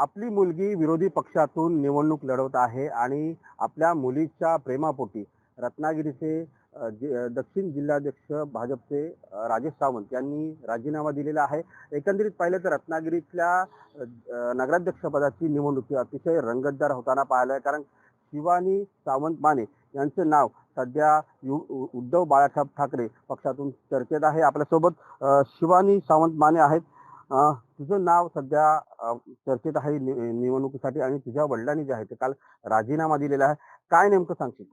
आपली मुलगी विरोधी पक्षातून निवडणूक लढवत आहे आणि आपल्या मुलीच्या प्रेमापोटी रत्नागिरीचे दक्षिण जिल्हाध्यक्ष भाजपचे राजेश सावंत यांनी राजीनामा दिलेला आहे. एकंदरीत पाहिलं तर रत्नागिरीतल्या नगराध्यक्षपदाची निवडणूक ही अतिशय रंगतदार होताना पाहिलं आहे. कारण शिवानी सावंत माने यांचं नाव सध्या यु- उद्धव बाळासाहेब ठाकरे पक्षातून चर्चेत आहे. आपल्यासोबत शिवानी सावंत माने आहेत. अ, तुझं नाव सध्या अ, चर्चेत आहे नि- निवडणुकीसाठी आणि तुझ्या वडिलांनी जे आहे ते काल राजीनामा दिलेला आहे. काय नेमकं सांगशील?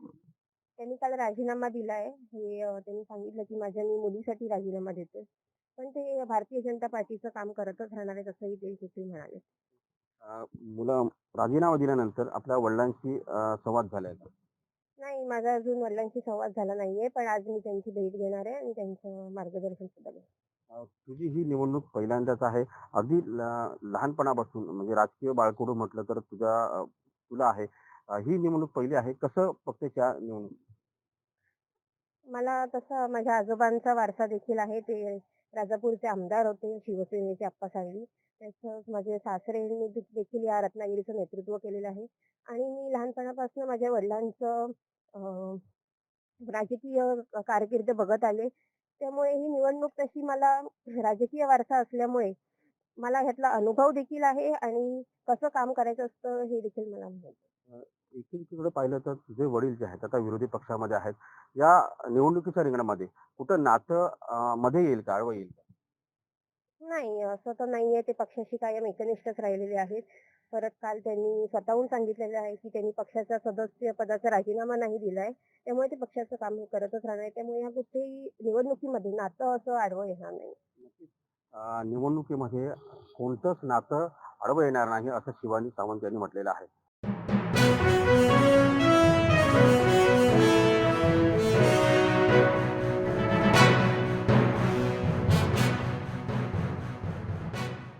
त्यांनी काल राजीनामा दिलाय. हे अ, त्यांनी सांगितलं की माझ्या मी मुलीसाठी राजीनामा देते पण ते भारतीय जनता पार्टीचं काम करतच राहणार आहेत असंही ते म्हणाले. अ, मुलं राजीनामा दिल्यानंतर आपल्या वडिलांशी अ, संवाद झालाय का? नाही माझा अजून वडिलांशी संवाद झाला नाहीये. पण आज मी त्यांची भेट घेणार आहे आणि त्यांचं मार्गदर्शन सुद्धा घेणार तुझी ही निवडणूक पहिल्यांदाच आहे. अगदी लहानपणापासून म्हणजे राजकीय बाळकडू म्हटलं तर तुझ्या तुला आहे. ही निवडणूक पहिली आहे. कसं पक्षाच्या निवडणूक? मला तसं माझ्या आजोबांचा वारसा देखील आहे. ते राजापूरचे आमदार होते शिवसेनेचे आप्पा सांगली तसंच माझे सासरेंनी देखील या रत्नागिरीचं नेतृत्व केलेलं आहे. आणि मी लहानपणापासून माझ्या वडिलांचं राजकीय कारकीर्द बघत आले. त्यामुळे ही निवडणूक तशी मला राजकीय वारसा असल्यामुळे मला ह्यातला अनुभव देखील आहे आणि कसं काम करायचं असतं हे देखील मला माहिती एकीकडे पाहिलं तर तुझे वडील जे आहेत आता विरोधी पक्षामध्ये आहेत या निवडणुकीच्या रिंगणामध्ये कुठं नातं मध्ये येईल का आडवं येईल का? नाही असं तर नाहीये ते पक्षाशी कायम एकनिष्ठच राहिलेले आहेत. परत काल त्यांनी स्वतःहून सांगितलेलं आहे की त्यांनी पक्षाचा सदस्य पदाचा राजीनामा नाही दिलाय. त्यामुळे ते पक्षाचं काम हे करतच राहणार. त्यामुळे ह्या गोष्टी निवडणुकीमध्ये नातं असं आडवं येणार नाही. निवडणुकीमध्ये कोणतंच नातं आडवं येणार नाही असं शिवानी सावंत यांनी म्हटलेलं आहे.